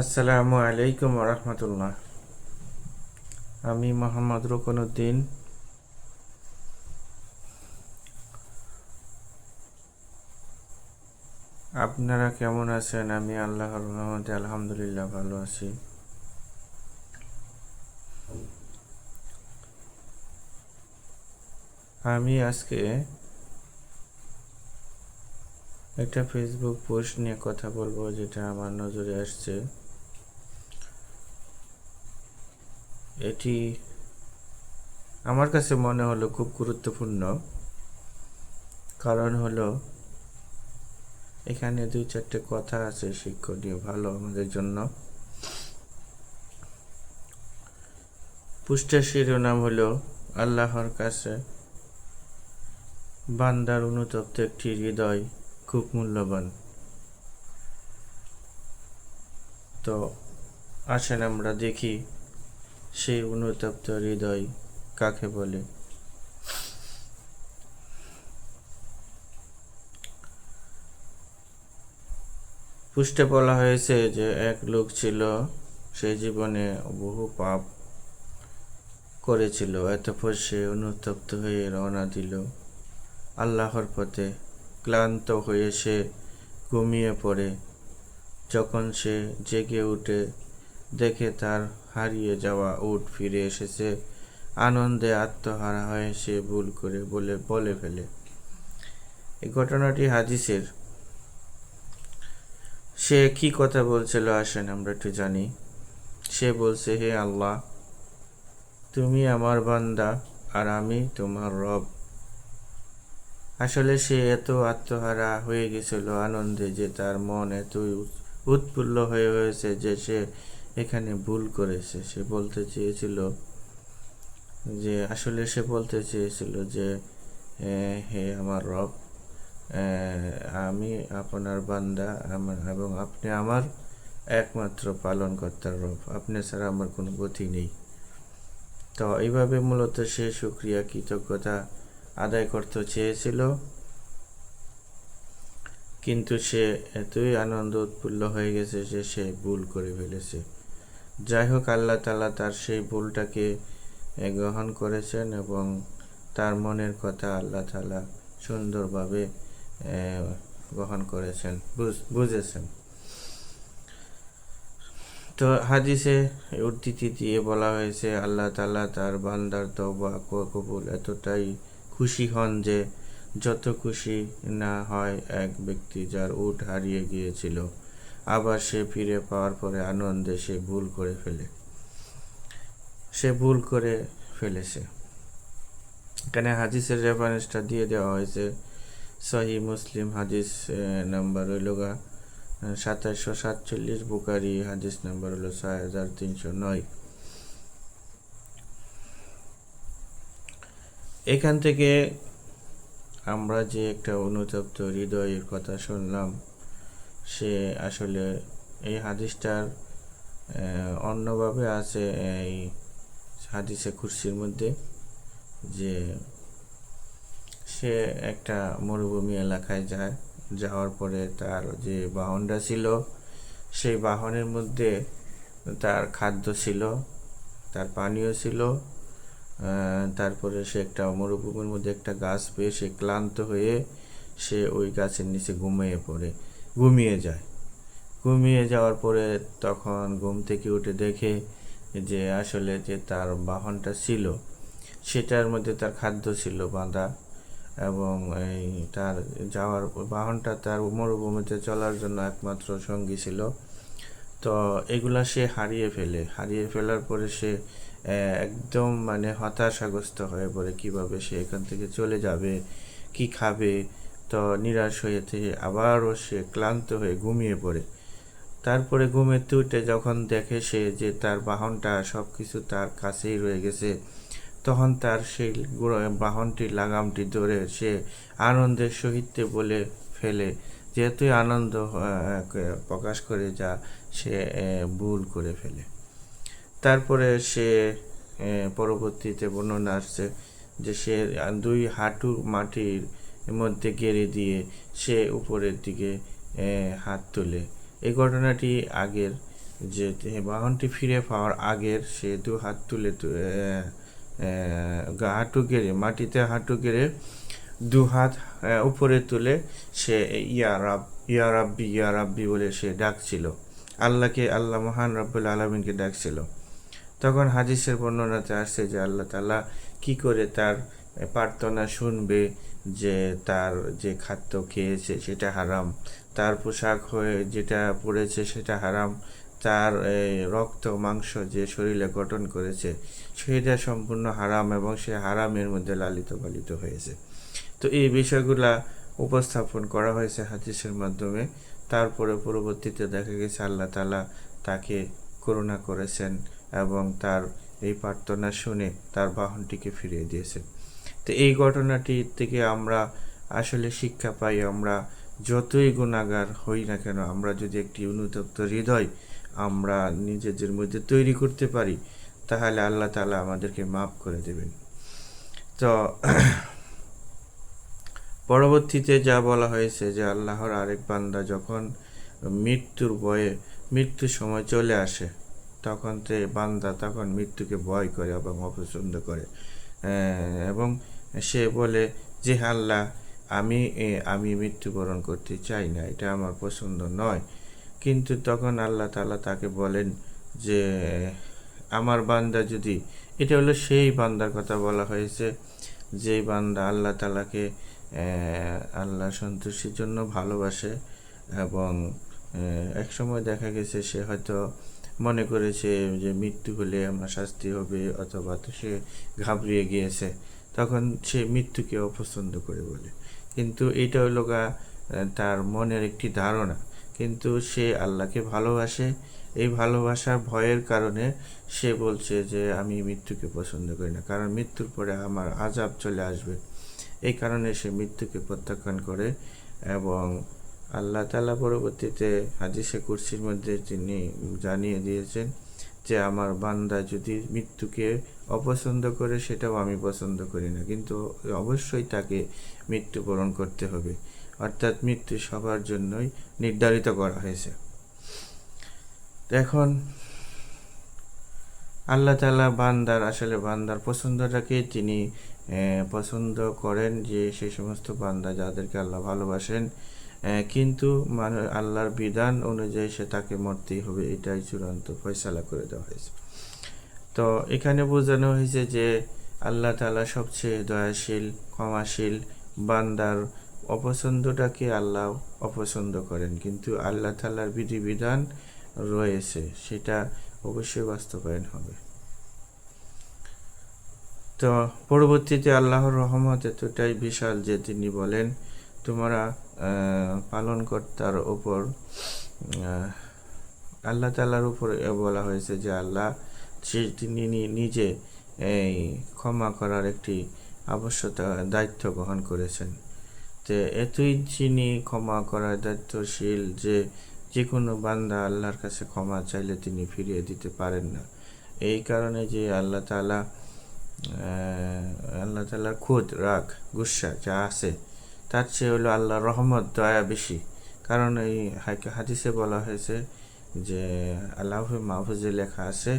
আসসালামু আলাইকুম রহমতুল্লাহ। আমি মোহাম্মদ রুকনুদ্দিন। আপনারা কেমন আছেন? আমি আল্লাহর রহমতে আলহামদুলিল্লাহ ভালো আছি। আমি আজকে একটা ফেসবুক পোস্ট নিয়ে কথা বলব, যেটা আমার নজরে আসছে। এটি আমার কাছে মনে হলো খুব গুরুত্বপূর্ণ। কারণ হলো, এখানে দুই চারটে কথা আছে শিক্ষণীয়, ভালো আমাদের জন্য। পুষ্টের শিরোনাম হলো, আল্লাহর কাছে বান্দার অনুতপ্ত একটি হৃদয় খুব মূল্যবান। তো আসেন আমরা দেখি সেই অনুতপ্ত হৃদয় কাকে বলে? পুষ্টে বলা হয়েছে যে, এক লোক ছিল, সে জীবনে বহু পাপ করেছিল এতপর সে অনুতপ্ত হয়ে রওনা দিল। আল্লাহর পথে ক্লান্ত হয়ে সে ঘুমিয়ে পড়ে। যখন সে জেগে উঠে দেখে তার হারিয়ে যাওয়া উট ফিরে এসেছে। আনন্দে আত্মহারা হয়ে সে ভুল করে বলে বলে ফেলে। এই ঘটনাটি হাদিসের। সে কি কথা বলছিল আসেন আমরা একটু জানি। সে বলছে, হে আল্লাহ, তুমি আমার বান্দা আর আমি তোমার রব। আসলে সে এত আত্মহারা হয়ে গেছিল আনন্দে যে তার মন এতই উৎফুল্ল হয়ে হয়েছে যে সে এখানে ভুল করেছে। সে বলতে চেয়েছিল যে, আসলে সে বলতে চেয়েছিল যে হে আমার রব আমি আপনার বান্দা এবং আপনি আমার একমাত্র পালনকর্তার রব। আপনি ছাড়া আমার কোনো গতি নেই। তো এইভাবে মূলত সে সুক্রিয়া, কৃতজ্ঞতা আদায় করতে চেয়েছিল। কিন্তু সে এতই আনন্দ উৎফুল্ল হয়ে গেছে যে সে ভুল করে ফেলেছে। যাই হোক, আল্লাহ তালা তার সেই ভুলটাকে গ্রহণ করেছেন এবং তার মনের কথা আল্লাহ তালা সুন্দরভাবে গ্রহণ করেছেন বুঝেছেন। তো হাদিসে উদ্ধৃতি দিয়ে বলা হয়েছে, আল্লাহ তালা তার বান্দার তবা কবুল এতটাই খুশি হন যে, যত খুশি না হয় এক ব্যক্তি যার উট হারিয়ে গিয়েছিল। আবার সে ফিরে পাওয়ার পরে আনন্দে সে ভুল করে ফেলে। সে ভুল করে ফেলেছে। এখানে হাদিসের রেফারেন্সটা দিয়ে দেওয়া হয়েছে। সহি মুসলিম হাদিস নাম্বার হইল গা সাতাশশো সাতচল্লিশ বুকারি হাদিস নাম্বার হলো ছয় হাজার তিনশো নয়। এখান থেকে আমরা যে একটা অনুতপ্ত হৃদয়ের কথা শুনলাম সে আসলে এই হাদিসটার অন্যভাবে আছে এই হাদিসে খুরশির মধ্যে যে সে একটা মরুভূমি এলাকায় যায়, যাওয়ার পরে তার যে বাহনটা ছিল, সেই বাহনের মধ্যে তার খাদ্য ছিল, তার পানীয় ছিল তারপরে সে একটা মরুভূমির মধ্যে একটা গাছ পেয়ে সে ক্লান্ত হয়ে সে ওই গাছের নিচে ঘুমিয়ে পড়ে। ঘুমিয়ে যায়। ঘুমিয়ে যাওয়ার পরে তখন ঘুম থেকে উঠে দেখে যে আসলে যে তার বাহনটা ছিল, সেটার মধ্যে তার খাদ্য ছিল বাঁধা এবং এই তার যাওয়ার বাহনটা তার মরুভূমিতে চলার জন্য একমাত্র সঙ্গী ছিল। তো এগুলা সে হারিয়ে ফেলে। হারিয়ে ফেলার পরে সে একদম মানে হতাশাগ্রস্ত হয়ে পড়ে কীভাবে সে এখান থেকে চলে যাবে, কি খাবে তো নিরাশ হয়ে থেকে আবারও সে ক্লান্ত হয়ে ঘুমিয়ে পড়ে। তারপরে ঘুমেতে উঠে যখন দেখে সে যে তার বাহনটা সব কিছু তার কাছেই রয়ে গেছে, তখন তার সেই বাহনটির লাগামটি ধরে সে আনন্দের সহিত বলে ফেলে যেহেতুই আনন্দ প্রকাশ করে যা সে ভুল করে ফেলে। তারপরে সে পরবর্তীতে বর্ণনা আসছে যে সে দুই হাঁটু মাটির মধ্যে গেড়ে দিয়ে সে উপরের দিকে হাত তোলে। এই ঘটনাটি আগের যে বাহনটি ফিরে পাওয়ার আগের সে দু হাত তুলে গা হাঁটু গেড়ে, মাটিতে হাঁটু গেড়ে দু হাত উপরে তুলে সে ইয়া রাব, ইয়া রাব্বি ইয়া রাব্বি বলে সে ডাকছিল। আল্লাহকে, আল্লাহ মহান রব্বুল আলমিনকে ডাকছিল। তখন হাদিসের বর্ণনাতে আসছে যে আল্লাহ তালা কি করে তার প্রার্থনা শুনবে যে তার যে খাদ্য খেয়েছে সেটা হারাম, তার পোশাক হয়ে যেটা পড়েছে সেটা হারাম, তার রক্ত, মাংস যে শরীরে গঠন করেছে সেটা সম্পূর্ণ হারাম এবং সে হারামের মধ্যে লালিত পালিত হয়েছে। তো এই বিষয়গুলা উপস্থাপন করা হয়েছে হাদিসের মাধ্যমে। তারপরে পরবর্তীতে দেখা গেছে আল্লাহ তালা তাকে করুণা করেছেন এবং তার এই প্রার্থনা শুনে তার বাহনটিকে ফিরিয়ে দিয়েছেন। তো এই ঘটনাটি থেকে আমরা আসলে শিক্ষা পাই আমরা যতই গুণাগার হই না কেন আমরা যদি একটি অনুতপ্ত হৃদয় আমরা নিজেদের মধ্যে তৈরি করতে পারি তাহলে আল্লাহ তালা আমাদেরকে মাফ করে দেবেন। তো পরবর্তীতে যা বলা হয়েছে যে আল্লাহর আরেক বান্দা যখন মৃত্যুর ভয়ে মৃত্যুর সময় চলে আসে তখন তে বান্দা তখন মৃত্যুকে ভয় করে এবং অপছন্দ করে। আহ, এবং সে বলে যে আল্লাহ, আমি আমি মৃত্যুবরণ করতে চাই না, এটা আমার পছন্দ নয়। কিন্তু তখন আল্লাহ তাআলা তাকে বলেন যে, আমার বান্দা যদি, এটা হলো সেই বান্দার কথা বলা হয়েছে যেই বান্দা আল্লাহ তালাকে আল্লাহ সন্তুষ্টির জন্য ভালোবাসে এবং একসময় দেখা গেছে সে হয়তো মনে করেছে যে মৃত্যু হলে আমার শাস্তি হবে অথবা সে ঘাবড়িয়ে গিয়েছে। তখন সে মৃত্যুকে অপছন্দ করে বলে। কিন্তু এটা হলো গা তার মনের একটি ধারণা। কিন্তু সে আল্লাহকে ভালোবাসে। এই ভালোবাসার ভয়ের কারণে সে বলছে যে, আমি মৃত্যুকে পছন্দ করি না। কারণ মৃত্যুর পরে আমার আজাব চলে আসবে। এই কারণে সে মৃত্যুকে প্রত্যাখ্যান করে এবং আল্লাহ তালা পরবর্তীতে হাদিসে কুরসির মধ্যে তিনি জানিয়ে দিয়েছেন যে, আমার বান্দা যদি মৃত্যুকে অপছন্দ করে সেটাও আমি পছন্দ করি না। কিন্তু অবশ্যই তাকে মৃত্যুবরণ করতে হবে। অর্থাৎ মৃত্যু সবার জন্যই নির্ধারিত করা হয়েছে। এখন আল্লাহ তালা বান্দার, আসলে বান্দার পছন্দটাকে তিনি পছন্দ করেন যে সেই সমস্ত বান্দা যাদেরকে আল্লাহ ভালোবাসেন কিন্তু মানে আল্লাহর বিধান অনুযায়ী সে তাকে মরতেই হবে। এটাই চূড়ান্ত ফয়সালা করে দেওয়া হয়েছে। তো এখানে বোঝানো হয়েছে যে আল্লাহ তালা সবচেয়ে দয়াশীল, ক্ষমাশীল, বান্দার অপছন্দটাকে আল্লাহ অপছন্দ করেন। কিন্তু আল্লাহ তালার বিধিবিধান রয়েছে, সেটা অবশ্যই বাস্তবায়ন হবে। তো পরবর্তীতে আল্লাহর রহমত এতটাই বিশাল যে তিনি বলেন, তোমরা পালনকর্তার ওপর আল্লাহ তালার উপর বলা হয়েছে যে আল্লাহ সে তিনি নিজে এই ক্ষমা করার একটি আবশ্যকতা দায়িত্ব গ্রহণ করেছেন। তো এতই যিনি ক্ষমা করার দায়িত্বশীল যে যে কোনো বান্দা আল্লাহর কাছে ক্ষমা চাইলে তিনি ফিরিয়ে দিতে পারেন না। এই কারণে যে আল্লাহ তালা আল্লাহ তালার খুদ, রাগ, গুসা যা আছে, তার চেয়ে হলো আল্লাহর রহমত, দয়া বেশি। কারণ এই হাদিসে বলা হয়েছে যে আল্লাহ মাহফুজে লেখা আছে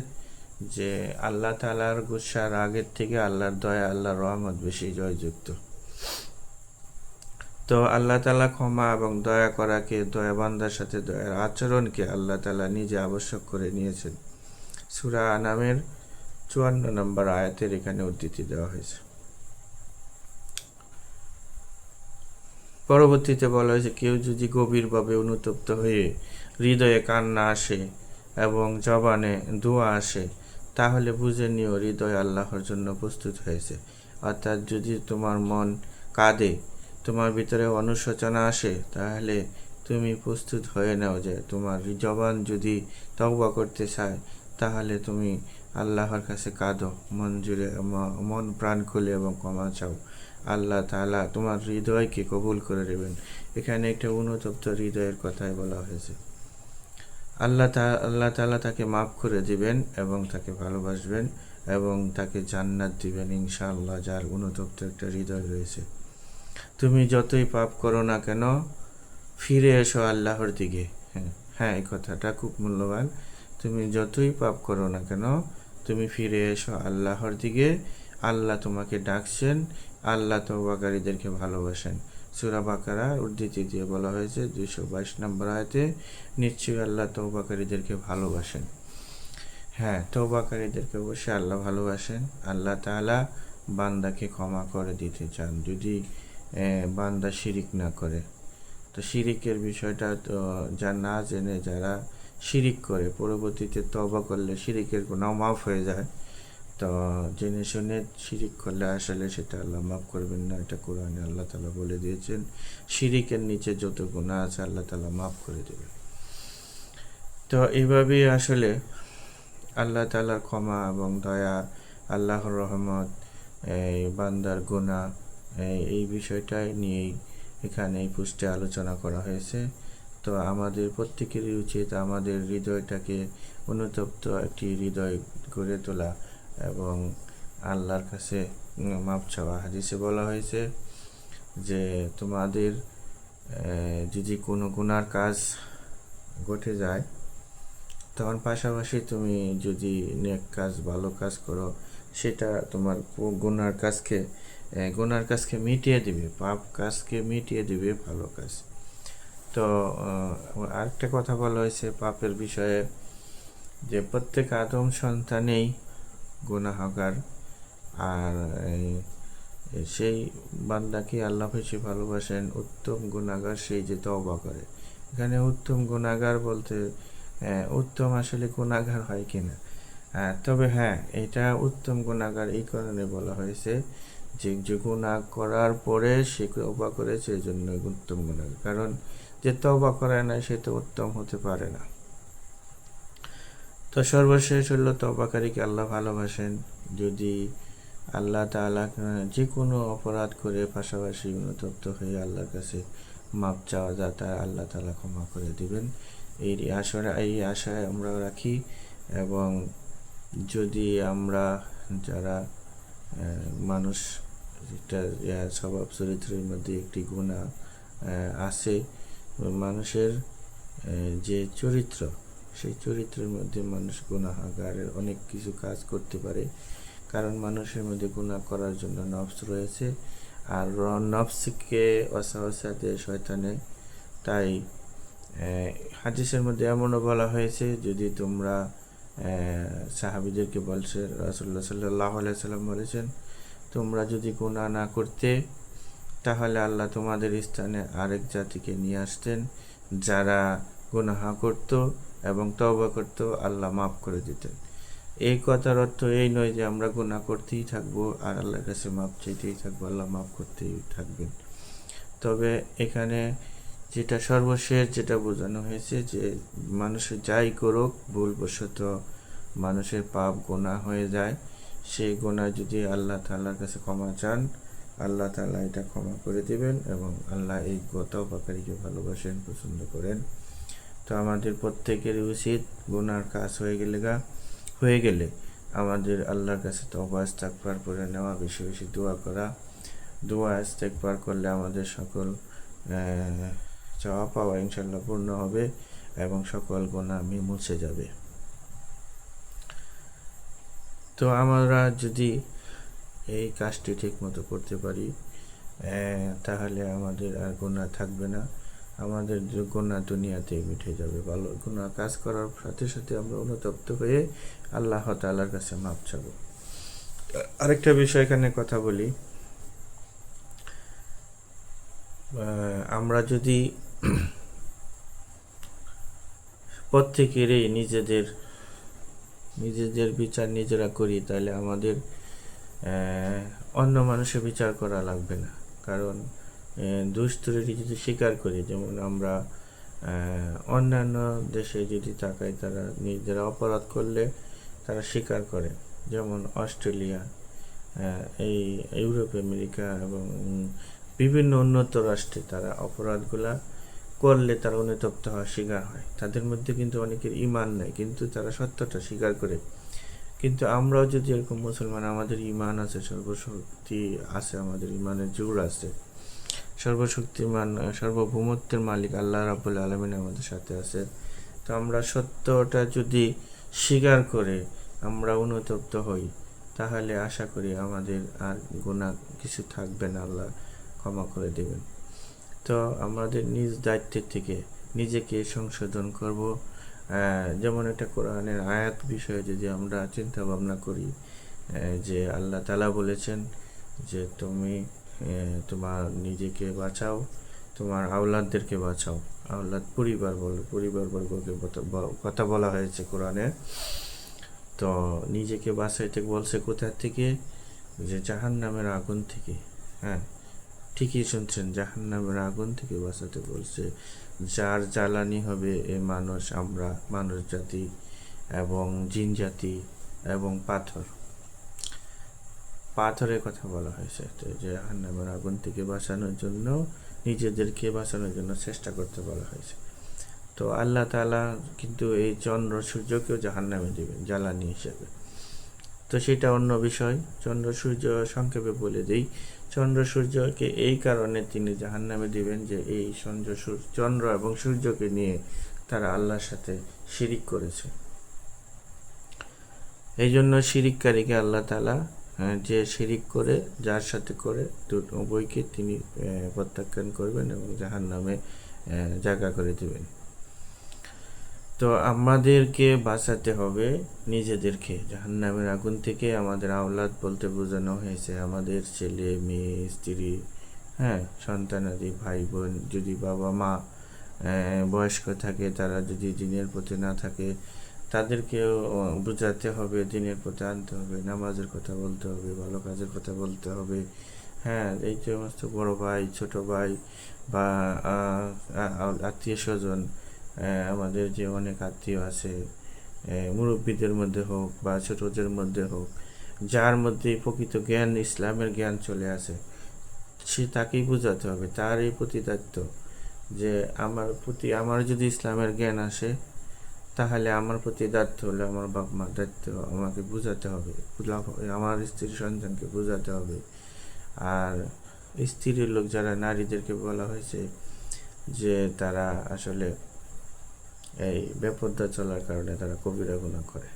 যে আল্লাহ তালার গুসা রাগের থেকে আল্লাহর দয়া, আল্লাহর রহমত বেশি জয়যুক্ত। তো আল্লাহ তালা ক্ষমা এবং দয়া করাকে দয়া বান্দার সাথে দয়ার আচরণকে আল্লাহ তালা নিজে আবশ্যক করে নিয়েছেন। সুরা নামের চুয়ান্ন নম্বর আয়াতের এখানে উদ্ধৃতি দেওয়া হয়েছে। পরবর্তীতে বলা হয়েছে, কেউ যদি গভীরভাবে অনুতপ্ত হয়ে হৃদয়ে কান্না আসে এবং জবানে দোয়া আসে তাহলে বুঝে নিও, হৃদয় আল্লাহর জন্য প্রস্তুত হয়েছে। অর্থাৎ যদি তোমার মন কাঁদে, তোমার ভিতরে অনুশোচনা আসে, তাহলে তুমি প্রস্তুত হয়ে নাও যে তোমার জবান যদি তওবা করতে চায়, তাহলে তুমি আল্লাহর কাছে কাঁদো। মন জুড়ে মন প্রাণ খুলে এবং ক্ষমা চাও। আল্লাহ তাআলা তোমার হৃদয়কে কবুল করে নেবেন। এখানে একটা অনুতপ্ত হৃদয়ের কথাই বলা হয়েছে। আল্লাহ তা, আল্লাহ তাআলা তাকে মাফ করে দিবেন এবং তাকে ভালোবাসবেন এবং তাকে জান্নাত দিবেন ইনশাআল্লাহ, যার অনুতপ্ত একটা হৃদয় রয়েছে। তুমি যতই পাপ করো না কেন, ফিরে এসো আল্লাহর দিকে। হ্যাঁ হ্যাঁ এই কথাটা খুব মূল্যবান। তুমি যতই পাপ করো না কেন, তুমি ফিরে এসো আল্লাহর দিকে। আল্লাহ তোমাকে ডাকছেন, আল্লাহ তৌবাকারীদেরকে ভালোবাসেন। সুরা বাকারা উদ্ধৃতি দিয়ে বলা হয়েছে, দুইশো বাইশ নম্বর আয়তে, নিশ্চয়ই আল্লাহ তৌবাকারীদেরকে ভালোবাসেন। হ্যাঁ তৌবাকারীদেরকে অবশ্যই আল্লাহ ভালোবাসেন। আল্লাহ তাআলা বান্দাকে ক্ষমা করে দিতে চান, যদি বান্দা শিরিক না করে। তো শিরিকের বিষয়টা তো যা না জেনে যারা শিরিক করে, পরবর্তীতে তবা করলে শিরিকের গুণাও মাফ হয়ে যায়। তো জেনে শুনে শিরিক করলে আসলে সেটা আল্লাহ মাফ করবেন না, এটা কোরআনে আল্লাহ তালা বলে দিয়েছেন। শিরিকের নিচে যত গুণা আছে আল্লাহ তালা মাফ করে দেবেন। তো এইভাবেই আসলে আল্লাহ তালার ক্ষমা এবং দয়া, আল্লাহর রহমত, এই বান্দার গুণা এই বিষয়টাই নিয়েই এখানে এই পুষ্টে আলোচনা করা হয়েছে। তো আমাদের প্রত্যেকেরই উচিত আমাদের হৃদয়টাকে অনুতপ্ত একটি হৃদয় গড়ে তোলা। এবং আল্লাহর কাছে মাপ চাওয়া হাদিসে বলা হয়েছে যে তোমাদের যদি কোনো গুনার কাজ ঘটে যায়, তখন পাশাপাশি তুমি যদি নেক কাজ, ভালো কাজ করো, সেটা তোমার গুনার কাজকে গুনার কাজকে মিটিয়ে দিবে, পাপ কাজকে মিটিয়ে দিবে, ভালো কাজ। তো আরেকটা কথা বলা হয়েছে পাপের বিষয়ে যে প্রত্যেক আদম সন্তানেই গুনাহগার। আর সেই বান্দাকে আল্লাহ বেশি ভালোবাসেন, উত্তম গুণাগার সেই যে তওবা করে। এখানে উত্তম গুণাগার বলতে উত্তম আসলে গুণাগার হয় কিনা? তবে হ্যাঁ এটা উত্তম গুণাগার এই কারণে বলা হয়েছে যে যে গুণা করার পরে সে তওবা করেছে এই জন্য উত্তম গুণাগার কারণ যে তওবা করে না সে তো উত্তম হতে পারে না। তো সর্বশেষ হলো তবাকারীকে আল্লাহ ভালোবাসেন? যদি আল্লাহ আহ, যে কোনো অপরাধ করে পাশাপাশি অনুতপ্ত হয়ে আল্লাহর কাছে মাপ চাওয়া যায় তা আল্লাহ তাআলা ক্ষমা করে দিবেন। এই আশা এই আশায় আমরা রাখি এবং যদি আমরা যারা মানুষ স্বভাব চরিত্রের মধ্যে একটি গুণা আছে মানুষের যে চরিত্র সেই চরিত্রের মধ্যে মানুষ গুণাহাগারের অনেক কিছু কাজ করতে পারে। কারণ মানুষের মধ্যে গুণা করার জন্য নফস রয়েছে। আর নফসকে অসাহসা শয়তানে। তাই হাদিসের মধ্যে এমনও বলা হয়েছে, যদি তোমরা সাহাবিদেরকে সাহাবীদেরকে বলছে রাসুল্লাহ সাল্লাহ সাল্লাম বলেছেন, তোমরা যদি গুণা না করতে, তাহলে আল্লাহ তোমাদের স্থানে আরেক জাতিকে নিয়ে আসতেন, যারা গুনাহা করত। এবং তওবা করত আল্লাহ মাফ করে দিতেন। এই কথার অর্থ এই নয় যে আমরা গুনাহ করতেই থাকব আর আল্লাহর কাছে মাপ চাইতেই থাকব, আল্লাহ মাফ করতেই থাকবেন। তবে এখানে যেটা সর্বশেষ যেটা বোঝানো হয়েছে যে মানুষের যাই করুক, ভুলবশত মানুষের পাপ গোনা হয়ে যায়। সেই গোনা যদি আল্লাহ তাআলার কাছে ক্ষমা চান, আল্লাহ তাআলা এটা ক্ষমা করে দিবেন এবং আল্লাহ এই গতবাকারীকে ভালোবাসেন, পছন্দ করেন। তো আমাদের প্রত্যেকেরই উচিত গুনার কাজ হয়ে গেলে গা, হয়ে গেলে আমাদের আল্লাহর কাছে তওবা, ইস্তেগফার করে নেওয়া, বেশি বেশি দোয়া করা। দোয়া, ইস্তেগফার করলে আমাদের সকল চাওয়া পাওয়া ইনশাল্লাহ পূর্ণ হবে এবং সকল গোনা মি মুছে যাবে। তো আমরা যদি এই কাজটি ঠিক মতো করতে পারি তাহলে আমাদের আর গোনা থাকবে না। আমাদের যে গুনাহ দুনিয়াতে মিটে যাবে। ভালো গুনাহ কাজ করার সাথে সাথে আমরা অনুতপ্ত হয়ে আল্লাহ তাআলার কাছে মাপ চাবো। আরেকটা বিষয় এখানে কথা বলি। আমরা যদি প্রত্যেকেরই নিজেদের নিজেদের বিচার নিজেরা করি, তাহলে আমাদের অন্য মানুষের বিচার করা লাগবে না। কারণ দুষ্টুরিটি যদি স্বীকার করি, যেমন আমরা অন্যান্য দেশে যদি তাকাই, তারা নিজেরা অপরাধ করলে তারা স্বীকার করে। যেমন অস্ট্রেলিয়া এই ইউরোপ, আমেরিকা এবং বিভিন্ন উন্নত রাষ্ট্রে তারা অপরাধগুলা করলে তারা অনুতপ্ত হওয়ার শিকার হয়। তাদের মধ্যে কিন্তু অনেকের ইমান নেই, কিন্তু তারা সত্যটা স্বীকার করে। কিন্তু আমরাও যদি এরকম মুসলমান, আমাদের ইমান আছে, সর্বশক্তি আছে, আমাদের ইমানের জোর আছে। সর্বশক্তিমান, সার্বভৌমত্বের মালিক আল্লাহ রাবুল আলমিন আমাদের সাথে আছে তো আমরা সত্যটা যদি স্বীকার করে আমরা অনুতপ্ত হই, তাহলে আশা করি আমাদের আর গুণা কিছু থাকবে না, আল্লাহ ক্ষমা করে দেবেন। তো আমাদের নিজ দায়িত্বের থেকে নিজেকে সংশোধন করব। যেমন একটা কোরআনের আয়াত বিষয়ে যদি আমরা চিন্তা ভাবনা করি যে আল্লাহ তালা বলেছেন যে তুমি তোমার নিজেকে বাঁচাও, তোমার আওলাদদেরকে বাঁচাও। আওলাদ পরিবার বলো, পরিবার বর্গকে কথা বলা হয়েছে কোরআনে। তো নিজেকে বাঁচাইতে বলছে কোথা থেকে? যে জাহান নামের আগুন থেকে। হ্যাঁ ঠিকই শুনছেন জাহান নামের আগুন থেকে বাঁচাতে বলছে। যার জ্বালানি হবে এ মানুষ, আমরা, মানুষ জাতি এবং জিন জাতি এবং পাথর। পাথরের কথা বলা হয়েছে। তো জাহান নামের আগুন থেকে বাঁচানোর জন্য, নিজেদেরকে বাঁচানোর জন্য চেষ্টা করতে বলা হয়েছে। তো আল্লাহ তালা কিন্তু এই চন্দ্র সূর্যকেও জাহান নামে দেবেন, জ্বালানি হিসেবে। তো সেটা অন্য বিষয়। চন্দ্র সূর্য সংক্ষেপে বলে দিই, চন্দ্র সূর্যকে এই কারণে তিনি জাহান নামে দিবেন যে এই চন্দ্র চন্দ্র এবং সূর্যকে নিয়ে তারা আল্লাহর সাথে শিরিক করেছে। এই জন্য শিরিককারীকে আল্লাহ তালা যে শিরিক করে, যার সাথে করে উভয়কে তিনি প্রত্যাখ্যান করবেন এবং জাহান নামে জায়গা করে দেবেন। তো আমাদেরকে বাঁচাতে হবে নিজেদেরকে। জাহান্নামের আগুন থেকে আমাদের আওলাদ বলতে বোঝানো হয়েছে, আমাদের ছেলে, মেয়ে, স্ত্রী হ্যাঁ সন্তানাদি ভাই বোন যদি বাবা মা বয়স্ক থাকে, তারা যদি দিনের প্রতি না থাকে তাদেরকেও বোঝাতে হবে, দিনের প্রতি আনতে হবে, নামাজের কথা বলতে হবে, ভালো কাজের কথা বলতে হবে। হ্যাঁ এই সমস্ত বড় ভাই, ছোট ভাই বা আত্মীয় স্বজন আমাদের যে অনেক আত্মীয় আছে মুরব্বীদের মধ্যে হোক বা ছোটদের মধ্যে হোক, যার মধ্যে প্রকৃত জ্ঞান, ইসলামের জ্ঞান চলে আসে, সে তাকেই বোঝাতে হবে। তার এই প্রতি দায়িত্ব যে আমার প্রতি, আমার যদি ইসলামের জ্ঞান আসে তাহলে আমার প্রতি দায়িত্ব হলে আমার বাপ মার দায়িত্ব আমাকে বোঝাতে হবে। আমার স্ত্রী সন্তানকে বোঝাতে হবে। আর স্ত্রীর লোক যারা নারীদেরকে বলা হয়েছে যে তারা আসলে এই বেপর্দা চলার কারণে তারা কবিরা গুণা করে।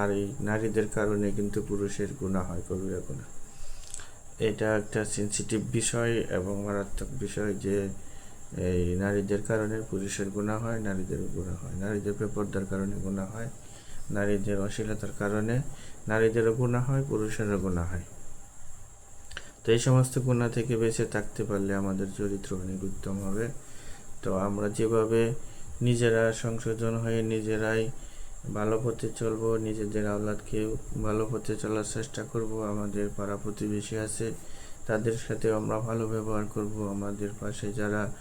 আর এই নারীদের কারণে কিন্তু পুরুষের গুণা হয়, কবিরা গুণা এটা একটা সেন্সিটিভ বিষয় এবং মারাত্মক বিষয় যে এই নারীদের কারণে পুরুষের গুণা হয়, নারীদের গুণা হয়। নারীদের বেপর্দার কারণে গুণা হয়, নারীদের অশ্লীলতার কারণে নারীদেরও গুণা হয়, পুরুষেরও গুণা হয়। তো এই সমস্ত গুণা থেকে বেঁচে থাকতে পারলে আমাদের চরিত্র অনেক উত্তম হবে। তো আমরা যেভাবে নিজেরা সংশোধন হয়ে নিজেরাই ভালো পথে চলবো, নিজেদের আওলাদকে ভালো পথে চলার চেষ্টা করব, আমাদের পাড়া প্রতিবেশী আছে, তাদের সাথে আমরা ভালো ব্যবহার করব, আমাদের পাশে যারা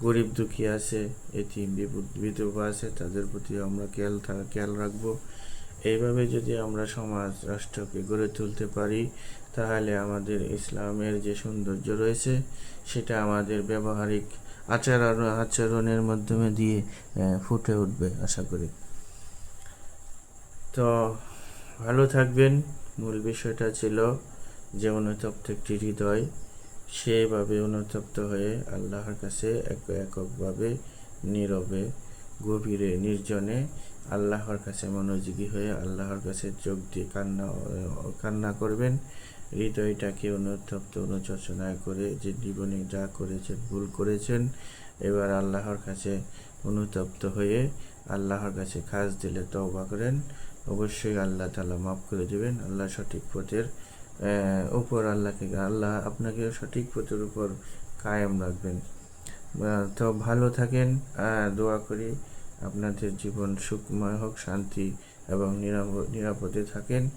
গরিব দুঃখী আছে এটি বিধবা আছে, তাদের প্রতি আমরা খেয়াল থা- খেয়াল রাখব। এইভাবে যদি আমরা সমাজ, রাষ্ট্রকে গড়ে তুলতে পারি, তাহলে আমাদের ইসলামের যে সৌন্দর্য রয়েছে, সেটা আমাদের ব্যবহারিক আচার আচরণের মাধ্যমে দিয়ে ফুটে উঠবে, আশা করি। তো, ভালো থাকবেন। মূল বিষয়টা ছিল যে অনুতপ্ত হৃদয় সেভাবে অনুতপ্ত হয়ে আল্লাহর কাছে এক এককভাবে নীরবে, গভীরে, নির্জনে আল্লাহর কাছে মনোযোগী হয়ে আল্লাহর কাছে চোখ দিয়ে কান্না কান্না করবেন। হৃদয়টাকে অনুতপ্ত অনুচোচনায় করে যে জীবনে যা করেছেন, ভুল করেছেন, এবার আল্লাহর কাছে অনুতপ্ত হয়ে আল্লাহর কাছে খাস দিলে তওবা করেন। অবশ্যই আল্লাহ তালা মাফ করে দেবেন। আল্লাহ সঠিক পথের উপর আল্লাহকে আল্লাহ আপনাকে সঠিক পথের উপর কায়েম রাখবেন। তো ভালো থাকেন দোয়া করি আপনাদের জীবন সুখময় হোক, শান্তি এবং নিরাপ- নিরাপদে থাকেন।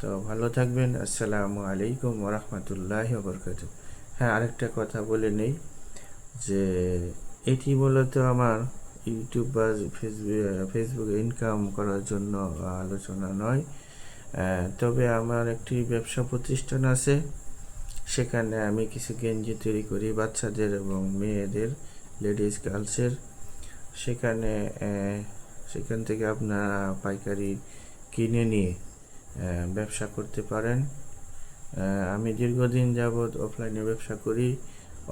তো ভালো থাকবেন, আসসালামু আলাইকুম ওরহমতুল্লাহ বরকাত হ্যাঁ আরেকটা কথা বলে নেই যে এটি মূলত আমার ইউটিউব বা ফেসবুক ফেসবুকে ইনকাম করার জন্য আলোচনা নয়। তবে আমার একটি ব্যবসা প্রতিষ্ঠান আছে। সেখানে আমি কিছু গেঞ্জি তৈরি করি বাচ্চাদের এবং মেয়েদের লেডিস গার্লসের সেখানে সেখান থেকে আপনারা পাইকারি কিনে নিয়ে ব্যবসা করতে পারেন। আমি দীর্ঘদিন যাবৎ অফলাইনে ব্যবসা করি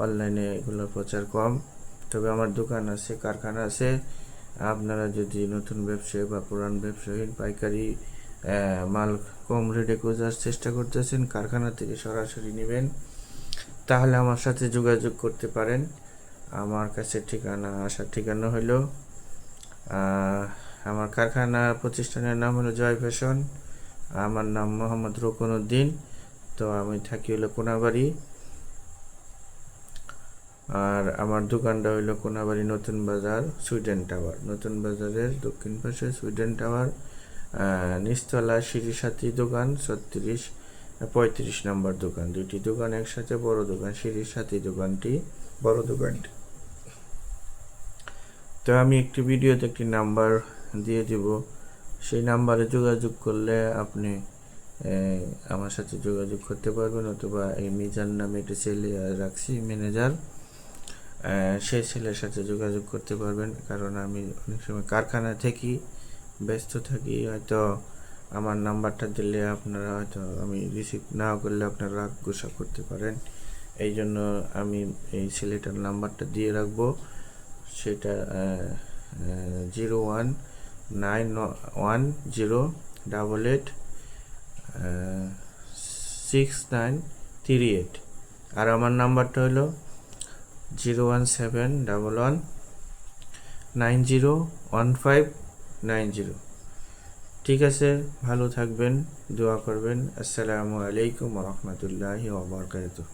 অনলাইনে এগুলোর প্রচার কম। তবে আমার দোকান আছে, কারখানা আছে। আপনারা যদি নতুন ব্যবসায়ী বা পুরান ব্যবসায়ী পাইকারি মাল কম রেটে খোঁজার চেষ্টা করতেছেন, কারখানা থেকে সরাসরি নেবেন। তাহলে আমার সাথে যোগাযোগ করতে পারেন। আমার কাছে ঠিকানা, আসার ঠিকানা হলো আমার কারখানা প্রতিষ্ঠানের নাম হলো জয় ফ্যাশন। আমার নাম মোহাম্মদ রকুনউদ্দিন তো আমি থাকি হলো কোনাবাড়ি। আর আমার দোকানটা হইল কোনাবাড়ি নতুন বাজার, সুইডেন টাওয়ার। নতুন বাজারের দক্ষিণ পাশে সুইডেন টাওয়ার। নিচতলা সিঁড়ি সাথী দোকান ছত্রিশ পঁয়ত্রিশ নম্বর দোকান। দুইটি দোকান একসাথে বড় দোকান সিঁড়ির সাথী দোকানটি। বড় দোকানটি তো আমি একটি ভিডিওতে একটি নাম্বার দিয়ে দিব। সেই নাম্বারে যোগাযোগ করলে আপনি আমার সাথে যোগাযোগ করতে পারবেন অথবা এই মিজান নামে একটি ছেলে রাখছি ম্যানেজার। সেই ছেলের সাথে যোগাযোগ করতে পারবেন। কারণ আমি অনেক সময় কারখানা থাকি। ব্যস্ত থাকি, হয়তো আমার নাম্বারটা দিলে আপনারা হয়তো আমি রিসিভ না করলে আপনারা রাগ গুসা করতে পারেন। এই জন্য আমি এই ছেলেটার নাম্বারটা দিয়ে রাখব। সেটা zero one nine one zero double eight six nine three eight আর আমার নাম্বারটা হলো zero one seven double one nine zero one five nine zero. ঠিক আছে ভালো থাকবেন দোয়া করবেন। আসসালামু আলাইকুম রহমতুল্লাহি ওবরকাতুহ